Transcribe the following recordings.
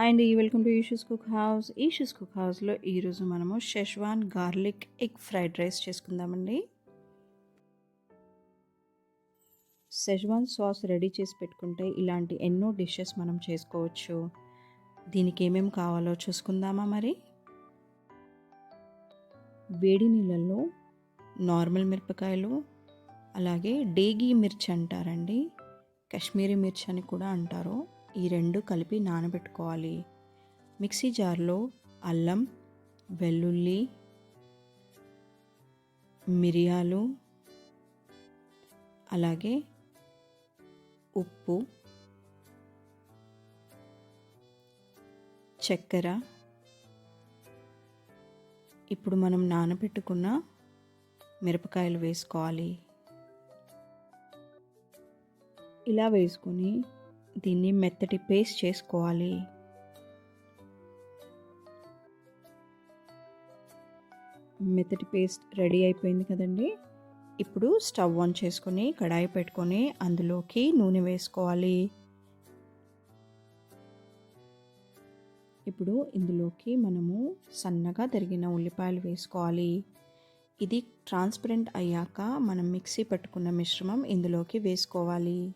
And uh welcome to Eshu's cook house. Eshu's cook హౌస్లో ఈరోజు మనము schezwan garlic egg fried rice చేసుకుందామండి. Schezwan sauce ready చేసి పెట్టుకుంటే ఇలాంటి ఎన్నో డిషెస్ మనం చేసుకోవచ్చు. దీనికి ఏమేమి కావాలో చూసుకుందామా మరి? వేడి నీళ్ళల్లో నార్మల్ మిరపకాయలు అలాగే డేగీ మిర్చి అంటారండి. కాశ్మీరీ మిర్చి అని కూడా అంటారు. ఈ రెండు కలిపి నానబెట్టుకోవాలి. మిక్సీ జార్లో అల్లం వెల్లుల్లి మిరియాలు అలాగే ఉప్పు చక్కెర. ఇప్పుడు మనం నానబెట్టుకున్న మిరపకాయలు వేసుకోవాలి. ఇలా వేసుకొని దీన్ని మెత్తటి పేస్ట్ చేసుకోవాలి. మెత్తటి పేస్ట్ రెడీ అయిపోయింది కదండి. ఇప్పుడు స్టవ్ ఆన్ చేసుకొని కడాయి పెట్టుకొని అందులోకి నూనె వేసుకోవాలి. ఇప్పుడు ఇందులోకి మనము సన్నగా తరిగిన ఉల్లిపాయలు వేసుకోవాలి. ఇది ట్రాన్స్పరెంట్ అయ్యాక మనం మిక్సీ పట్టుకున్న మిశ్రమం ఇందులోకి వేసుకోవాలి.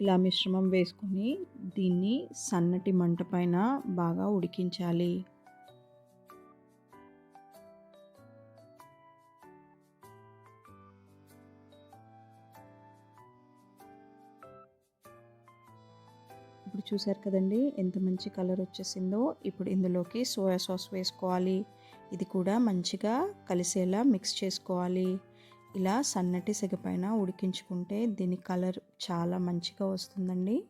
ఇలా మిశ్రమం వేసుకొని దీన్ని సన్నటి మంట పైన బాగా ఉడికించాలి. ఇప్పుడు చూసారు కదండి ఎంత మంచి కలర్ వచ్చేసిందో. ఇప్పుడు ఇందులోకి సోయా సాస్ వేసుకోవాలి. ఇది కూడా మంచిగా కలిసేలా మిక్స్ చేసుకోవాలి. ఇలా సన్నటి సెగపైన ఉడికించుకుంటే దీని కలర్ చాలా మంచిగా వస్తుందండి.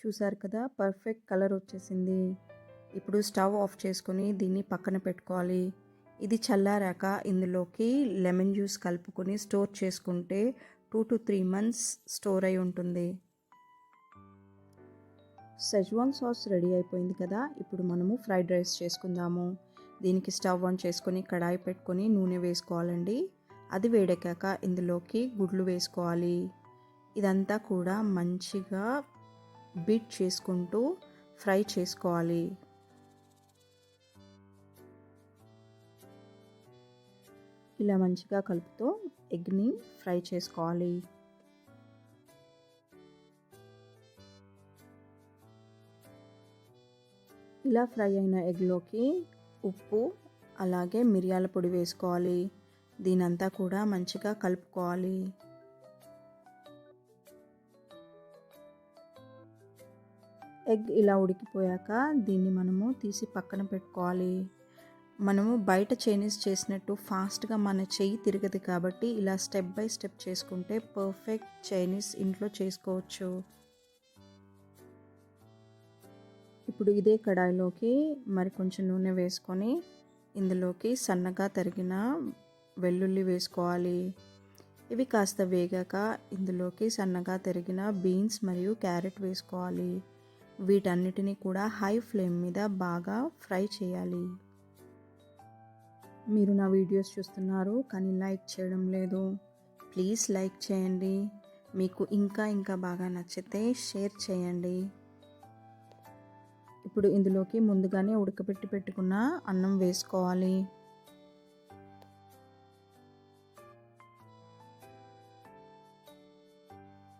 చూసారు కదా పర్ఫెక్ట్ కలర్ వచ్చేసింది. ఇప్పుడు స్టవ్ ఆఫ్ చేసుకొని దీన్ని పక్కన పెట్టుకోవాలి. ఇది చల్లారాక ఇందులోకి లెమన్ జ్యూస్ కలుపుకొని స్టోర్ చేసుకుంటే two to three months store అయి ఉంటుంది. సెజ్వాన్ సాస్ రెడీ అయిపోయింది కదా ఇప్పుడు మనము ఫ్రైడ్ రైస్ చేసుకుందాము. దీనికి స్టవ్ ఆన్ చేసుకొని కడాయి పెట్టుకొని నూనె వేసుకోవాలండి. అది వేడెక్కాక ఇందులోకి గుడ్లు వేసుకోవాలి. ఇదంతా కూడా మంచిగా బీట్ చేసుకుంటూ ఫ్రై చేసుకోవాలి. ఇలా మంచిగా కలుపుతూ ఎగ్ని ఫ్రై చేసుకోవాలి. ఇలా ఫ్రై అయిన ఎగ్లోకి ఉప్పు అలాగే మిరియాల పొడి వేసుకోవాలి. దీనంతా కూడా మంచిగా కలుపుకోవాలి. ఎగ్ ఇలా ఉడికిపోయాక దీన్ని మనము తీసి పక్కన పెట్టుకోవాలి. మనము బయట చైనీస్ చేసినట్టు ఫాస్ట్గా మన చెయ్యి తిరగదు కాబట్టి ఇలా స్టెప్ బై స్టెప్ చేసుకుంటే పర్ఫెక్ట్ చైనీస్ ఇంట్లో చేసుకోవచ్చు. ఇప్పుడు ఇదే కడాయిలోకి మరి కొంచెం నూనె వేసుకొని ఇందులోకి సన్నగా తరిగిన వెల్లుల్లి వేసుకోవాలి. ఇవి కాస్త వేగాక ఇందులోకి సన్నగా తరిగిన బీన్స్ మరియు క్యారెట్ వేసుకోవాలి. వీటన్నిటిని కూడా హై ఫ్లేమ్ మీద బాగా ఫ్రై చేయాలి. మీరు నా వీడియోస్ చూస్తున్నారు కానీ లైక్ చేయడం లేదు. ప్లీజ్ లైక్ చేయండి. మీకు ఇంకా ఇంకా బాగా నచ్చితే షేర్ చేయండి. ఇప్పుడు ఇందులోకి ముందుగానే ఉడకబెట్టి పెట్టుకున్న అన్నం వేసుకోవాలి.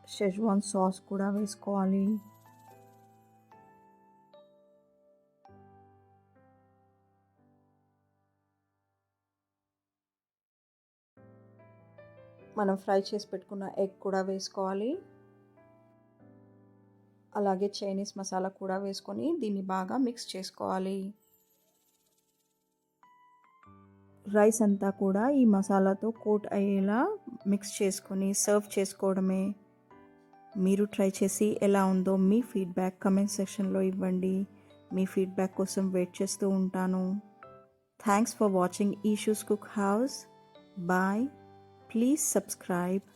షెజ్వాన్ సాస్ కూడా వేసుకోవాలి. మనం ఫ్రై చేసి పెట్టుకున్న ఎగ్ కూడా వేసుకోవాలి. అలాగే చైనీస్ మసాలా కూడా వేసుకొని దీన్ని బాగా మిక్స్ చేసుకోవాలి. రైస్ అంతా కూడా ఈ మసాలాతో కోట్ అయ్యేలా మిక్స్ చేసుకొని సర్వ్ చేసుకోవడమే. మీరు ట్రై చేసి ఎలా ఉందో మీ ఫీడ్బ్యాక్ కమెంట్ సెక్షన్లో ఇవ్వండి. మీ ఫీడ్బ్యాక్ కోసం వెయిట్ చేస్తూ ఉంటాను. Thanks for watching Eshu's cook house bye please subscribe